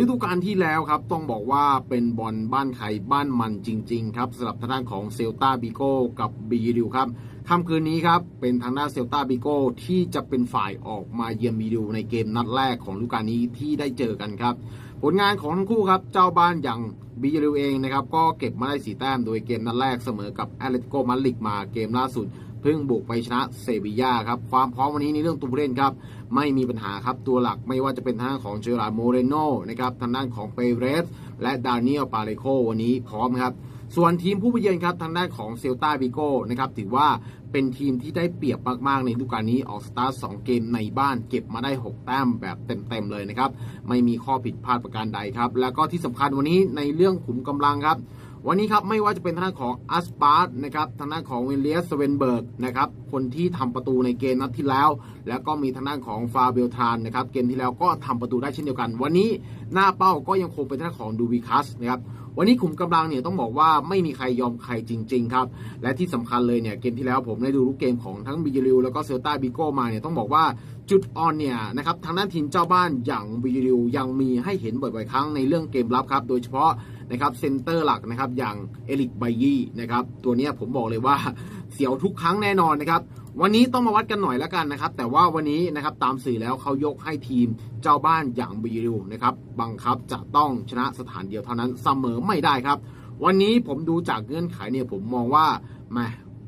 ฤดูกาลที่แล้วครับต้องบอกว่าเป็นบอลบ้านใครบ้านมันจริง ๆ ครับสำหรับทางด้านของเซลตาบิโก้กับบีดิวครับค่ำคืนนี้ครับเป็นทางด้านเซลตาบิโก้ที่จะเป็นฝ่ายออกมาเยือนบีดิวในเกมนัดแรกของฤดูกาลนี้ที่ได้เจอกันครับ ผลงานของทั้งคู่ครับเจ้าบ้านอย่างบีดิวเองนะครับก็เก็บมาได้สีแต้มโดยเกมนัดแรกเสมอกับแอตเลติโกมาดริดมาเกมล่าสุด เพิ่งบุกไปชนะเซบีย่าครับ ความพร้อมวันนี้ในเรื่องตัวผู้เล่นครับ ไม่มีปัญหาครับตัวหลักไม่ว่าจะเป็นทางของเจอราร์ดโมเรโนนะครับทางด้านของเปเรส และดานิเอลปาเลโควันนี้พร้อมครับส่วนทีมผู้ไปเยือนครับทางด้านของเซลตาบิโก้นะครับถือว่าเป็นทีมที่ได้เปรียบมาก ๆ ในฤดูกาลนี้ออกสตาร์ท2เกมในบ้านเก็บมาได้ 6 แต้มแบบเต็ม ๆ เลยนะครับ ไม่มีข้อผิดพลาดประการใดครับ แล้วก็ที่สำคัญวันนี้ในเรื่องขุมกำลังครับ วันนี้ครับไม่ว่าจะเป็นทางด้านของอัสปาร์ตนะครับทางด้านของวิลเลียสเวนเบิร์กนะครับคนที่ทำประตูในเกมนัดที่แล้ว แล้วก็มีทางด้านของฟาเบลทานนะครับเกมที่แล้วก็ทำประตูได้เช่นเดียวกัน วันนี้หน้าเป้าก็ยังคงเป็นทางด้านของดูบิคัสนะครับวันนี้ขุมกำลังเนี่ยต้องบอกว่าไม่มีใครยอมใครจริง ๆ ครับ และที่สำคัญเลยเนี่ยเกมที่แล้วผมได้ดูรูปเกมของทั้งบิจิลิวแล้วก็เซลตาบิโก้มาเนี่ยต้องบอกว่า จุดอ่อนเนี่ยนะครับทางด้านทีมเจ้าบ้านอย่างบิจิลิวยังมีให้เห็นบ่อยๆครั้งในเรื่องเกมรับครับ โดยเฉพาะนะครับเซนเตอร์หลักนะครับอย่างเอลิกไบยี่นะครับตัวเนี้ยผมบอกเลยว่าเสียวทุกครั้งแน่นอนนะครับวันนี้ต้องมาวัดกันหน่อยแล้วกันนะครับ แต่ว่าวันนี้นะครับตามสื่อแล้วเขายกให้ทีมเจ้าบ้านอย่างบิจิลิวนะครับบังคับจะต้องชนะสถานเดียวเท่านั้นเสมอไม่ได้ครับ วันนี้ผมดูจากเงื่อนไขเนี่ยผมมองว่าแหม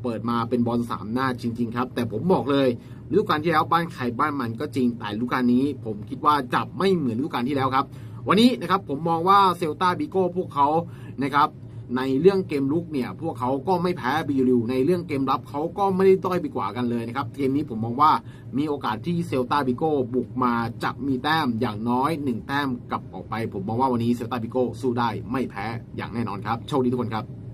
เปิดมาเป็นบอลสามหน้าจริง ๆ ครับ แต่ผมบอกเลยฤดูกาลที่แล้วบ้านใครบ้านมันก็จริงแต่ฤดูกาลนี้ ผมคิดว่าจับไม่เหมือนฤดูกาลที่แล้วครับ วันนี้นะครับผมมองว่าเซลตาบิโก้พวกเขานะครับในเรื่องเกมลุกเนี่ยพวกเขาก็ไม่แพ้บิลิวในเรื่องเกมรับเขาก็ไม่ได้ด้อยไปกว่ากันเลยนะครับเกมนี้ผมมองว่ามีโอกาสที่เซลตาบิโก้บุกมาจะมีแต้มอย่างน้อย 1 แต้มกลับออกไป ผมมองว่าวันนี้เซลตาบิโก้สู้ได้ไม่แพ้อย่างแน่นอนครับโชคดีทุกคนครับ